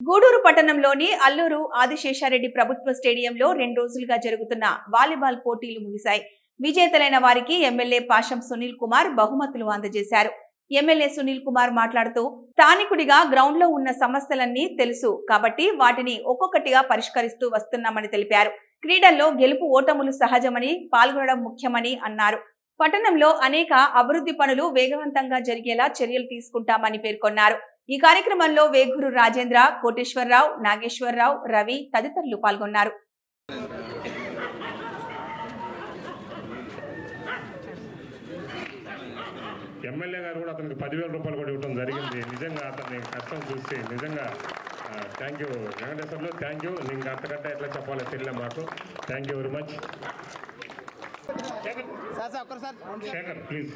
గూడూరు పట్టణంలోని అల్లూరు ఆదిశేషారెడ్డి ప్రభుత్వ స్టేడియంలో రెండు రోజులుగా జరుగుతున్న వాలీబాల్ పోటీలు ముగిశాయి. విజేతలైన వారికి ఎమ్మెల్యే పాషం సునీల్ కుమార్ బహుమతులు అందజేశారు. ఎమ్మెల్యే సునీల్ కుమార్ మాట్లాడుతూ స్థానికుడిగా గ్రౌండ్లో ఉన్న సమస్యలన్నీ తెలుసు కాబట్టి వాటిని ఒక్కొక్కటిగా పరిష్కరిస్తూ వస్తున్నామని తెలిపారు. క్రీడల్లో గెలుపు ఓటములు సహజమని పాల్గొనడం ముఖ్యమని అన్నారు. పట్టణంలో అనేక అభివృద్ధి పనులు వేగవంతంగా జరిగేలా చర్యలు తీసుకుంటామని పేర్కొన్నారు. ఈ కార్యక్రమంలో వేగూరు రాజేంద్ర కోటేశ్వరరావు నాగేశ్వరరావు రవి తదితరులు పాల్గొన్నారు. ఎమ్మెల్యే గారు కూడా అతనికి పదివేల రూపాయలు కూడా ఇవ్వడం జరిగింది. నిజంగా అతని కష్టం చూసి నిజంగా thank you Venkateswarlu thank you నీకు అంతకంటే ఎట్లా చెప్పాలో తెలియలే మాకు. Thank you very much sir sir ఒక్కసారి శేఖర్ ప్లీజ్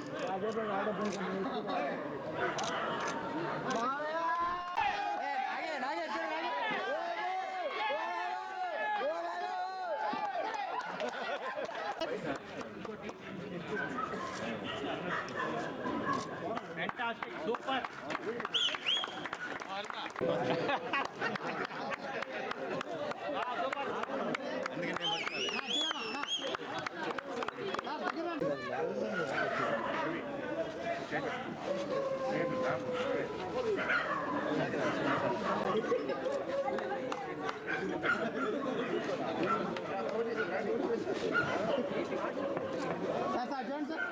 సార్ సార్ చూడండి సార్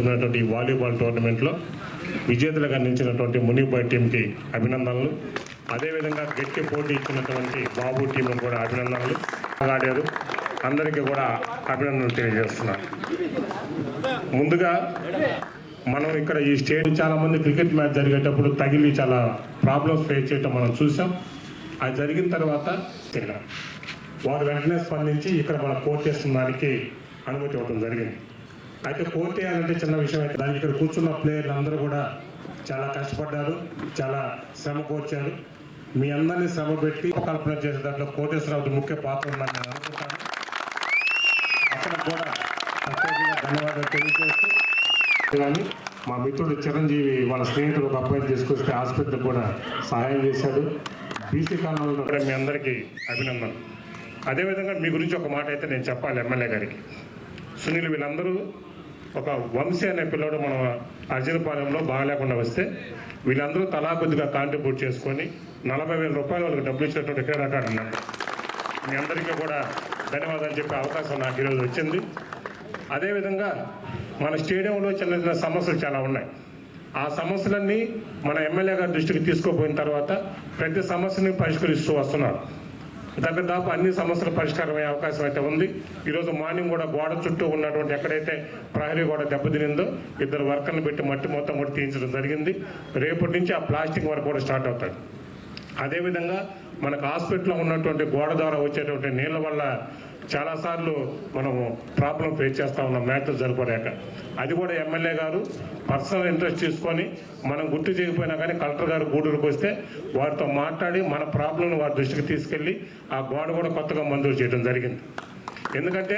ఉన్నటువంటి ఈ వాలీబాల్ టోర్నమెంట్లో విజేతలుగా నిలిచినటువంటి మునిబాయ్ టీంకి అభినందనలు. అదేవిధంగా గట్టి పోటీ ఇచ్చినటువంటి బాబు టీంకు కూడా అభినందనలు. ఆడారు అందరికీ కూడా అభినందనలు తెలియజేస్తున్నాను ముందుగా మనం ఇక్కడ ఈ స్టేడియం చాలా మంది క్రికెట్ మ్యాచ్ జరిగేటప్పుడు తగిలి చాలా ప్రాబ్లమ్స్ ఫేస్ చేయటం మనం చూసాం. అది జరిగిన తర్వాత ఇక్కడ వారు వెంటనే స్పందించి ఇక్కడ మన కోర్టు చేస్తున్న దానికి అనుమతి ఇవ్వడం జరిగింది. అయితే కోర్ట్ చేయాలంటే చిన్న విషయం అయితే. దానికి ఇక్కడ కూర్చున్న ప్లేయర్లు అందరూ కూడా చాలా కష్టపడ్డారు చాలా శ్రమ కోర్చారు మీ అందరినీ శ్రమ పెట్టి కల్పన చేసే దాంట్లో కోటేశ్వరరావు ముఖ్య పాత్ర ఉందని నేను అనుకుంటాను. అక్కడ కూడా ప్రత్యేకంగా ధన్యవాదాలు తెలియజేస్తూ కానీ మా మిత్రుడు చిరంజీవి వాళ్ళ స్నేహితుడు ఒక అబ్బాయిని తీసుకొస్తే ఆసుపత్రికి కూడా సహాయం చేశాడు. బీసీ కాలంలో మీ అందరికీ అభినందనలు. అదేవిధంగా మీ గురించి ఒక మాట అయితే నేను చెప్పాలి ఎమ్మెల్యే గారికి. సునీల్ వీళ్ళందరూ ఒక వంశీ అనే పిల్లడు మన అర్జునపాలెంలో బాగాలేకుండా వస్తే వీళ్ళందరూ తలా కొద్దిగా కాంట్రిబ్యూట్ చేసుకొని నలభై వేల రూపాయలు వాళ్ళకి డబ్బులు ఇచ్చినటువంటి క్రీడాకారు ఉన్నాడు మీ అందరికీ కూడా ధన్యవాదాలు చెప్పే అవకాశం నాకు ఈరోజు వచ్చింది. అదేవిధంగా మన స్టేడియంలో చిన్న చిన్న సమస్యలు చాలా ఉన్నాయి. ఆ సమస్యలన్నీ మన ఎమ్మెల్యే గారి దృష్టికి తీసుకుపోయిన తర్వాత ప్రతి సమస్యని పరిష్కరిస్తూ వస్తున్నారు. దగ్గర దాపు అన్ని సమస్యల పరిష్కారం అయ్యే అవకాశం అయితే ఉంది. ఈరోజు మార్నింగ్ కూడా గోడ చుట్టూ ఉన్నటువంటి ఎక్కడైతే ప్రహరీ గోడ దెబ్బతినిందో ఇద్దరు వర్కర్లు పెట్టి మట్టి మొత్తం కూడా తీయించడం జరిగింది. రేపటి నుంచి ఆ ప్లాస్టిక్ వర్క్ కూడా స్టార్ట్ అవుతాడు. అదేవిధంగా మనకు హాస్పిటల్లో ఉన్నటువంటి గోడ ద్వారా వచ్చేటువంటి నీళ్ళ వల్ల చాలాసార్లు మనము ప్రాబ్లం ఫేస్ చేస్తూ ఉన్నాం మ్యాచ్లు జరపలేక. అది కూడా ఎమ్మెల్యే గారు పర్సనల్ ఇంట్రెస్ట్ తీసుకొని మనం గుర్తు చేయకపోయినా కానీ కలెక్టర్ గారు గూడూరుకు వస్తే వారితో మాట్లాడి మన ప్రాబ్లంను వారి దృష్టికి తీసుకెళ్ళి ఆ గోడ కూడా కొత్తగా మంజూరు చేయడం జరిగింది. ఎందుకంటే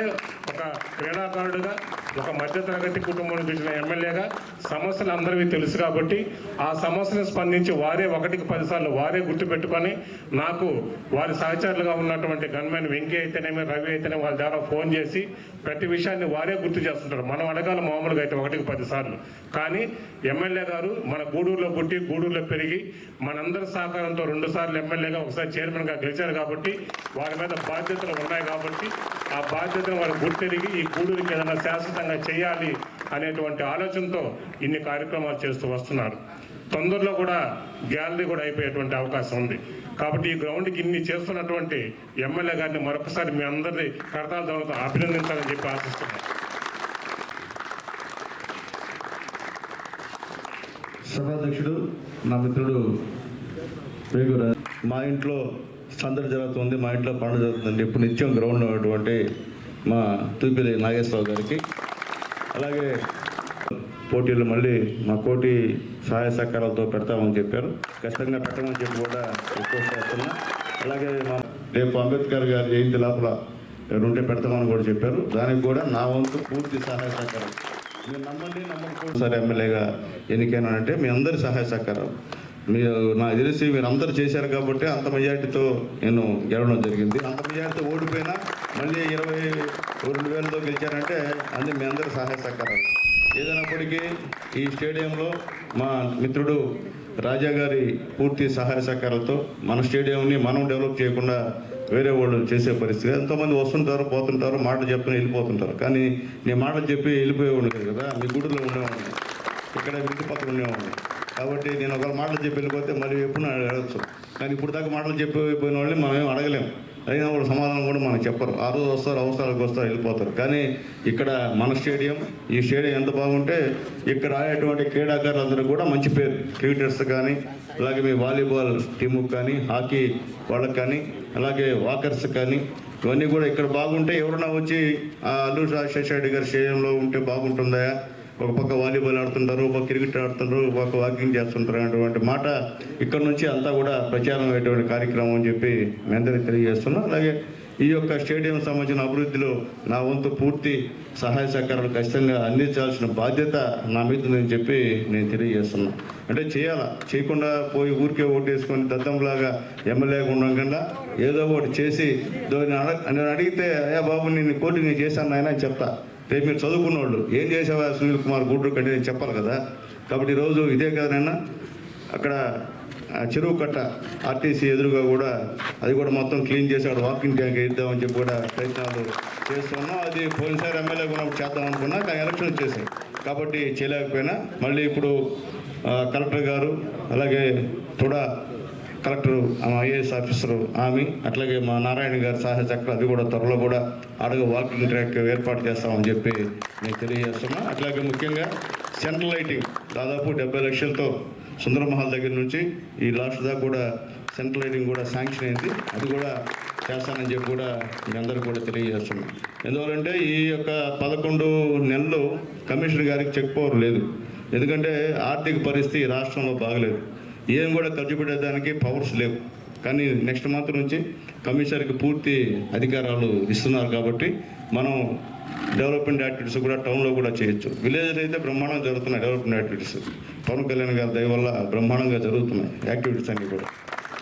ఒక క్రీడాకారుడుగా ఒక మధ్యతరగతి కుటుంబం చూసిన ఎమ్మెల్యేగా సమస్యలు అందరివి తెలుసు కాబట్టి ఆ సమస్యను స్పందించి వారే ఒకటికి పదిసార్లు వారే గుర్తుపెట్టుకొని నాకు వారి సహచరులుగా ఉన్నటువంటి గన్మెన్ వెంకీ అయితేనేమి రవి అయితేనే వాళ్ళ ద్వారా ఫోన్ చేసి ప్రతి విషయాన్ని వారే గుర్తు చేస్తుంటారు. మనం అడగాలి మామూలుగా అయితే ఒకటికి పదిసార్లు. కానీ ఎమ్మెల్యే గారు మన గూడూరులో పుట్టి గూడూరులో పెరిగి మనందరి సహకారంతో రెండు సార్లు ఎమ్మెల్యేగా ఒకసారి చైర్మన్గా గెలిచారు కాబట్టి వారి మీద బాధ్యతలు ఉన్నాయి కాబట్టి ఆ బాధ్యతను వారు గుర్తెరిగి ఈ గూడూరుకి ఏదైనా శాశ్వతంగా చేయాలి అనేటువంటి ఆలోచనతో ఇన్ని కార్యక్రమాలు చేస్తూ వస్తున్నారు. తొందరలో కూడా గ్యాలరీ కూడా అయిపోయేటువంటి అవకాశం ఉంది. కాబట్టి ఈ గ్రౌండ్కి ఇన్ని చేస్తున్నటువంటి ఎమ్మెల్యే గారిని మరొకసారి మీ అందరినీ కడతాల ద్వారా అభినందించాలని చెప్పి ఆశిస్తున్నాను. సభాధ్యక్షుడు నా మిత్రుడు మా ఇంట్లో సందడి జరుగుతుంది మా ఇంట్లో పండుగ జరుగుతుంది. ఇప్పుడు నిత్యం గ్రౌండ్ ఉన్నటువంటి మా తూపిలి నాగేశ్వరరావు గారికి. అలాగే పోటీలు మళ్ళీ మా కోటి సహాయ సహకారాలతో పెడతామని చెప్పారు. ఖచ్చితంగా పెట్టమని చెప్పి కూడా చేస్తున్నా. అలాగే మా రేపు అంబేద్కర్ గారి జయంతి లోపల ఉంటే పెడతామని కూడా చెప్పారు. దానికి కూడా నా వంతు పూర్తి సహాయ సహకారం. మీరు నమ్మండి నమ్మకపోతే సరే ఎమ్మెల్యేగా ఎన్నికైనా అంటే మీ అందరి సహాయ సహకారం మీరు నాకు తెలిసి మీరు అందరు చేశారు కాబట్టి అంత మెజార్టీతో నేను గెలవడం జరిగింది. అంత మెజార్టీతో ఓడిపోయినా మళ్ళీ ఇరవై రెండు వేలతో గెలిచారంటే అన్ని మీ అందరి సహాయ సహకారాలు. ఏదైనప్పటికీ ఈ స్టేడియంలో మా మిత్రుడు రాజా గారి పూర్తి సహాయ సహకారాలతో మన స్టేడియంని మనం డెవలప్ చేయకుండా వేరే వాళ్ళు చేసే పరిస్థితి. ఎంతోమంది వస్తుంటారు పోతుంటారు మాటలు చెప్పుకుని వెళ్ళిపోతుంటారు. కానీ నేను మాటలు చెప్పి వెళ్ళిపోయేవాడు కదా మీ గుడిలో ఉండేవాడిని. ఇక్కడ ఇంటి పక్కన ఉండేవాడిని. కాబట్టి నేను ఒక మాటలు చెప్పి వెళ్ళిపోతే మరి ఎప్పుడు అడగచ్చు. కానీ ఇప్పుడు దాకా మాటలు చెప్పిపోయిన వాళ్ళని మనం ఏం అడగలేము అయినా వాళ్ళు సమాధానం కూడా మనకు చెప్పరు. ఆ రోజు వస్తారు అవసరాలకు వస్తారు వెళ్ళిపోతారు. కానీ ఇక్కడ మన స్టేడియం ఈ స్టేడియం ఎంత బాగుంటే ఇక్కడ ఆడేటువంటి క్రీడాకారులందరూ కూడా మంచి పేరు. క్రికెటర్స్ కానీ అలాగే మీ వాలీబాల్ టీముకి కానీ హాకీ వాళ్ళకి కానీ అలాగే వాకర్స్ కానీ ఇవన్నీ కూడా ఇక్కడ బాగుంటే ఎవరైనా వచ్చి ఆ అల్లూరు రాజశేఖర గారి స్టేడియంలో ఉంటే బాగుంటుందా? ఒక పక్క వాలీబాల్ ఆడుతుంటారు ఒక క్రికెట్ ఆడుతుంటారు ఒక పక్క వాకింగ్ చేస్తుంటారు అనేటువంటి మాట ఇక్కడ నుంచి అంతా కూడా ప్రచారం అయ్యేటువంటి కార్యక్రమం అని చెప్పి మీ అందరికీ తెలియజేస్తున్నాం. అలాగే ఈ యొక్క స్టేడియం సంబంధించిన అభివృద్ధిలో నా వంతు పూర్తి సహాయ సహకారాలు ఖచ్చితంగా అందించాల్సిన బాధ్యత నా మీద ఉందని చెప్పి నేను తెలియజేస్తున్నాను అంటే చేయాలా? చేయకుండా పోయి ఊరికే ఓటేసుకొని దద్దంలాగా ఎమ్మెల్యేగా ఉండడం కన్నా ఏదో ఒకటి చేసి నేను అడగ నేను అడిగితే అయ్యా బాబు నేను కోర్టు నేను చేశాను నాయన చెప్తా. రేపు మీరు చదువుకున్న వాళ్ళు ఏం చేసావా సునీల్ కుమార్ గుడ్రు కంటే నేను చెప్పాలి కదా. కాబట్టి ఈరోజు ఇదే కదా నిన్న? అక్కడ చెరువు కట్ట ఆర్టీసీ ఎదురుగా కూడా అది కూడా మొత్తం క్లీన్ చేసి అక్కడ వాకింగ్ ట్యాంక్ వేద్దామని చెప్పి కూడా ప్రయత్నాలు చేస్తున్నాం అది పోయినసారి ఎమ్మెల్యే కూడా చేద్దాం అనుకున్నా కానీ ఎలక్షన్ వచ్చేసాయి. కాబట్టి చేయలేకపోయినా మళ్ళీ ఇప్పుడు కలెక్టర్ గారు అలాగే కూడా కలెక్టర్ ఐఏఎస్ ఆఫీసరు ఆమె అట్లాగే మా నారాయణ గారి సహాయ చక్రం అది కూడా త్వరలో కూడా అడుగు వాకింగ్ ట్రాక్ ఏర్పాటు చేస్తామని చెప్పి నేను తెలియజేస్తున్నా. అట్లాగే ముఖ్యంగా సెంట్రల్ లైటింగ్ దాదాపు డెబ్బై లక్షలతో సుందరమహల్ దగ్గర నుంచి ఈ లాస్ట్ దాకా కూడా సెంట్రల్ లైటింగ్ కూడా శాంక్షన్ అయింది. అది కూడా చేస్తానని చెప్పి కూడా మీ అందరూ కూడా తెలియజేస్తున్నాం. ఎందువల్లంటే ఈ యొక్క పదకొండు నెలలు కమిషనర్ గారికి చెక్ పవర్ లేదు. ఎందుకంటే ఆర్థిక పరిస్థితి రాష్ట్రంలో బాగలేదు. ఏం కూడా ఖర్చు పెట్టేదానికి పవర్స్ లేవు. కానీ నెక్స్ట్ మంత్ నుంచి కమిషనర్కి పూర్తి అధికారాలు ఇస్తున్నారు కాబట్టి మనం డెవలప్మెంట్ యాక్టివిటీస్ కూడా టౌన్లో కూడా చేయొచ్చు. విలేజ్లో అయితే బ్రహ్మాండంగా జరుగుతున్నాయి డెవలప్మెంట్ యాక్టివిటీస్ పవన్ కళ్యాణ్ గారి దయ వల్ల బ్రహ్మాండంగా జరుగుతున్నాయి యాక్టివిటీస్ అన్నీ కూడా.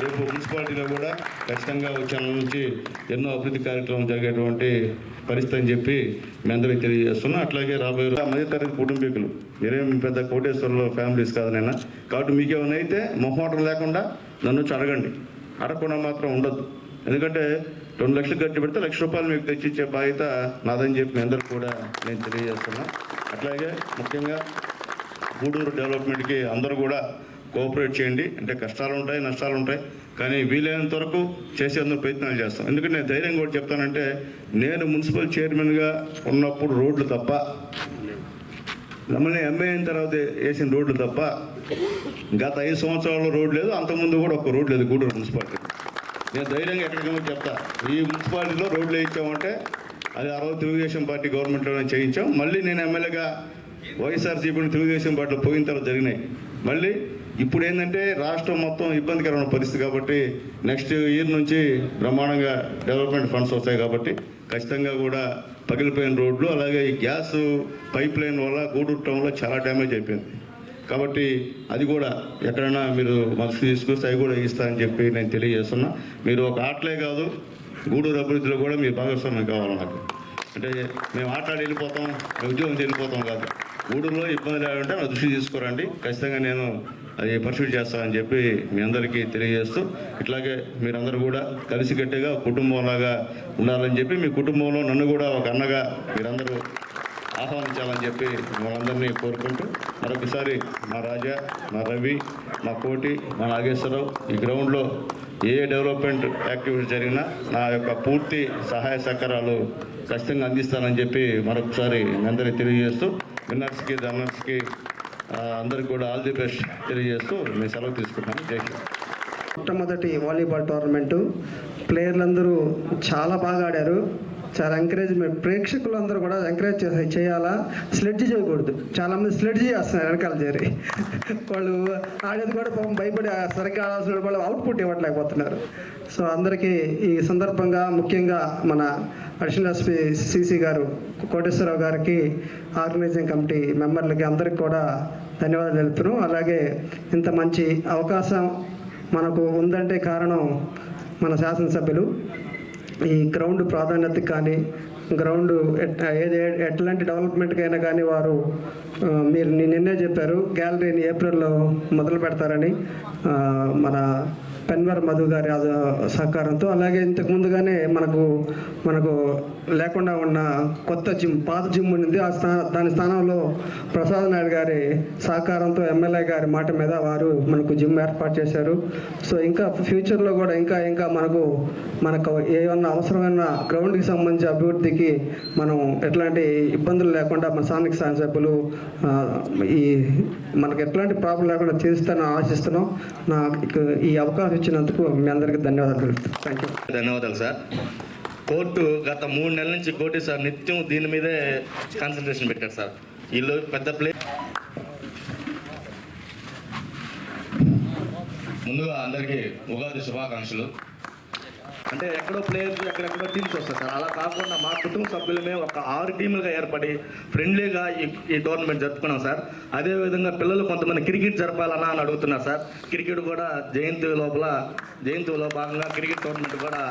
రేపు మున్సిపాలిటీలో కూడా ఖచ్చితంగా వచ్చే నుంచి ఎన్నో అభివృద్ధి కార్యక్రమం జరిగేటువంటి పరిస్థితి అని చెప్పి మీ అందరికీ తెలియజేస్తున్నాం. అట్లాగే రాబోయే రోజు మధ్యతరగతి కుటుంబీకులు. మీరేం పెద్ద కోటేశ్వరంలో ఫ్యామిలీస్ కాదు నేను? కాబట్టి మీకు ఏమైనా అయితే మొహమాటం లేకుండా నన్ను వచ్చి అడగండి. అడగకుండా మాత్రం ఉండదు ఎందుకంటే రెండు లక్షలు ఖర్చు పెడితే లక్ష రూపాయలు మీకు తెచ్చిచ్చే బాధ్యత నాదని చెప్పి మీ అందరికి కూడా నేను తెలియజేస్తున్నా. అట్లాగే ముఖ్యంగా గూడూరు డెవలప్మెంట్కి అందరూ కూడా కోఆపరేట్ చేయండి. అంటే కష్టాలు ఉంటాయి నష్టాలు ఉంటాయి కానీ వీలైనంత వరకు చేసేందుకు ప్రయత్నాలు చేస్తాం. ఎందుకంటే నేను ధైర్యం కూడా చెప్తానంటే నేను మున్సిపల్ చైర్మన్గా ఉన్నప్పుడు రోడ్లు తప్ప మమ్మల్ని ఎంఏ అయిన తర్వాత వేసిన రోడ్లు తప్ప గత ఐదు సంవత్సరాల్లో రోడ్డు లేదు అంతకుముందు కూడా ఒక రోడ్ లేదు గూడూరు మున్సిపాలిటీ నేను ధైర్యంగా ఎక్కడికైనా చెప్తా. ఈ మున్సిపాలిటీలో రోడ్లు వేయించామంటే అది అరవై తెలుగుదేశం పార్టీ గవర్నమెంట్లో చేయించాం. మళ్ళీ నేను ఎమ్మెల్యేగా వైఎస్ఆర్సీపీని తెలుగుదేశం పార్టీలో పోయిన తర్వాత జరిగినాయి. మళ్ళీ ఇప్పుడు ఏంటంటే రాష్ట్రం మొత్తం ఇబ్బందికరమైన పరిస్థితి కాబట్టి నెక్స్ట్ ఇయర్ నుంచి బ్రహ్మాండంగా డెవలప్మెంట్ ఫండ్స్ వస్తాయి కాబట్టి ఖచ్చితంగా కూడా పగిలిపోయిన రోడ్లు అలాగే ఈ గ్యాస్ పైప్ లైన్ వల్ల గూడూరు టౌన్లో చాలా డ్యామేజ్ అయిపోయింది. కాబట్టి అది కూడా ఎక్కడైనా మీరు మనసు తీసుకొస్తే అవి కూడా ఇస్తారని చెప్పి నేను తెలియజేస్తున్నా. మీరు ఒక ఆటలే కాదు గూడూరు అభివృద్ధిలో కూడా మీ భాగస్వామ్యం కావాలి నాకు. అంటే మేము ఆటాడి వెళ్ళిపోతాం ఉద్యోగం వెళ్ళిపోతాం కాదు. గూడూరులో ఇబ్బంది లేకుంటే నా దృష్టి తీసుకురండి. ఖచ్చితంగా నేను అది పర్సూట్ చేస్తానని చెప్పి మీ అందరికీ తెలియజేస్తూ ఇట్లాగే మీరందరూ కూడా కలిసికట్టుగా కుటుంబంలాగా ఉండాలని చెప్పి మీ కుటుంబంలో నన్ను కూడా ఒక అన్నగా మీరందరూ ఆహ్వానించాలని చెప్పి మనందరినీ కోరుకుంటూ మరొకసారి మా రాజా మా రవి మా కోటి మా నాగేశ్వరరావు ఈ గ్రౌండ్లో ఏ డెవలప్మెంట్ యాక్టివిటీ జరిగినా నా యొక్క పూర్తి సహాయ సహకారాలు ఖచ్చితంగా అందిస్తానని చెప్పి మరొకసారి మీ అందరికీ తెలియజేస్తూ విన్నర్స్కి రన్నర్స్కి అందరికి కూడా ఆల్ ది బెస్ట్ తెలియజేస్తూ మీ సెలవు తీసుకుంటాను జై హింద్. మొట్టమొదటి వాలీబాల్ టోర్నమెంటు. ప్లేయర్లందరూ చాలా బాగా ఆడారు. చాలా ఎంకరేజ్మెంట్. ప్రేక్షకులందరూ కూడా ఎంకరేజ్ చేసి చేయాలా? స్లెడ్జ్ చేయకూడదు. చాలామంది స్లెడ్జ్ చేస్తున్నారు వెనకాల చేరి. వాళ్ళు ఆడేది కూడా పాపం భయపడి సరిగ్గా ఆడాల్సిన వాళ్ళు అవుట్పుట్ ఇవ్వట్లేకపోతున్నారు. సో అందరికీ ఈ సందర్భంగా ముఖ్యంగా మన అడిషనల్ ఎస్పీ సిసి గారు కోటేశ్వరరావు గారికి ఆర్గనైజింగ్ కమిటీ మెంబర్లకి అందరికి కూడా ధన్యవాదాలు తెలుపుతున్నాం. అలాగే ఇంత మంచి అవకాశం మనకు ఉందంటే కారణం మన శాసనసభ్యులు. ఈ గ్రౌండ్ ప్రాధాన్యత కానీ గ్రౌండ్ ఏది ఎట్లాంటి డెవలప్మెంట్కైనా కానీ వారు మీరు నిన్నే చెప్పారు గ్యాలరీని ఏప్రిల్లో మొదలు పెడతారని మన పెన్వర్ మధు గారి సహకారంతో అలాగే ఇంతకు ముందుగానే మనకు మనకు లేకుండా ఉన్న కొత్త జిమ్ పాత జిమ్ ఉంది ఆ స్థా దాని స్థానంలో ప్రసాద్ నాయుడు గారి సహకారంతో ఎమ్మెల్యే గారి మాట మీద వారు మనకు జిమ్ ఏర్పాటు చేశారు. సో ఇంకా ఫ్యూచర్లో కూడా ఇంకా ఇంకా మనకు మనకు ఏమన్నా అవసరమైన గ్రౌండ్కి సంబంధించి అభివృద్ధికి మనం ఎట్లాంటి ఇబ్బందులు లేకుండా మన స్థానిక శాసన సభ్యులు ఈ మనకు ఎట్లాంటి ప్రాబ్లం లేకుండా తీరుస్తానని ఆశిస్తున్నాం. నాకు ఈ అవకాశం ఇచ్చినందుకు మీ అందరికీ ధన్యవాదాలు థ్యాంక్ యూ ధన్యవాదాలు సార్. కోర్టు గత మూడు నెలల నుంచి కోర్టు సార్ నిత్యం దీని మీదే కాన్సన్ట్రేషన్ పెట్టారు సార్. వీళ్ళు పెద్ద ప్లే ముందుగా అందరికీ ఉగాది శుభాకాంక్షలు. అంటే ఎక్కడో ప్లేయర్స్ ఎక్కడెక్కడో టీమ్స్ వస్తాయి సార్. అలా కాకుండా మా కుటుంబ సభ్యులమే ఒక ఆరు టీములుగా ఏర్పడి ఫ్రెండ్లీగా ఈ ఈ టోర్నమెంట్ జరుపుకున్నాం సార్. అదేవిధంగా పిల్లలు కొంతమంది క్రికెట్ జరపాలన్నా అని అడుగుతున్నారు సార్. క్రికెట్ కూడా జయంతి లోపల జయంతిలో భాగంగా క్రికెట్ టోర్నమెంట్ కూడా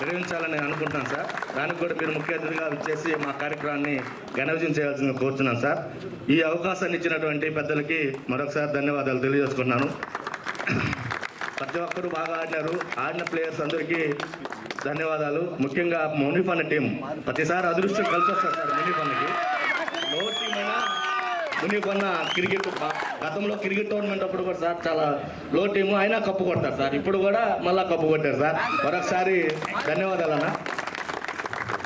నిర్వహించాలని అనుకుంటున్నాను సార్. దానికి కూడా మీరు ముఖ్య అతిథిగా వచ్చేసి మా కార్యక్రమాన్ని ఘనవిజయం చేయాల్సిందిగా కోరుతున్నాను సార్. ఈ అవకాశాన్ని ఇచ్చినటువంటి పెద్దలకి మరొకసారి ధన్యవాదాలు తెలియజేసుకుంటున్నాను. ప్రతి ఒక్కరు బాగా ఆడినారు. ఆడిన ప్లేయర్స్ అందరికీ ధన్యవాదాలు. ముఖ్యంగా మునిఫన్ టీం. ప్రతిసారి అదృష్టం కలిసి వస్తారు సార్ మునిఫన్కి లో టీం అయినా మునిఫన్న క్రికెట్ గతంలో క్రికెట్ టోర్నమెంట్ అప్పుడు కూడా సార్ చాలా లో టీము అయినా కప్పు కొడతారు సార్. ఇప్పుడు కూడా మళ్ళీ కప్పు కొట్టారు సార్. మరొకసారి ధన్యవాదాలు అన్న.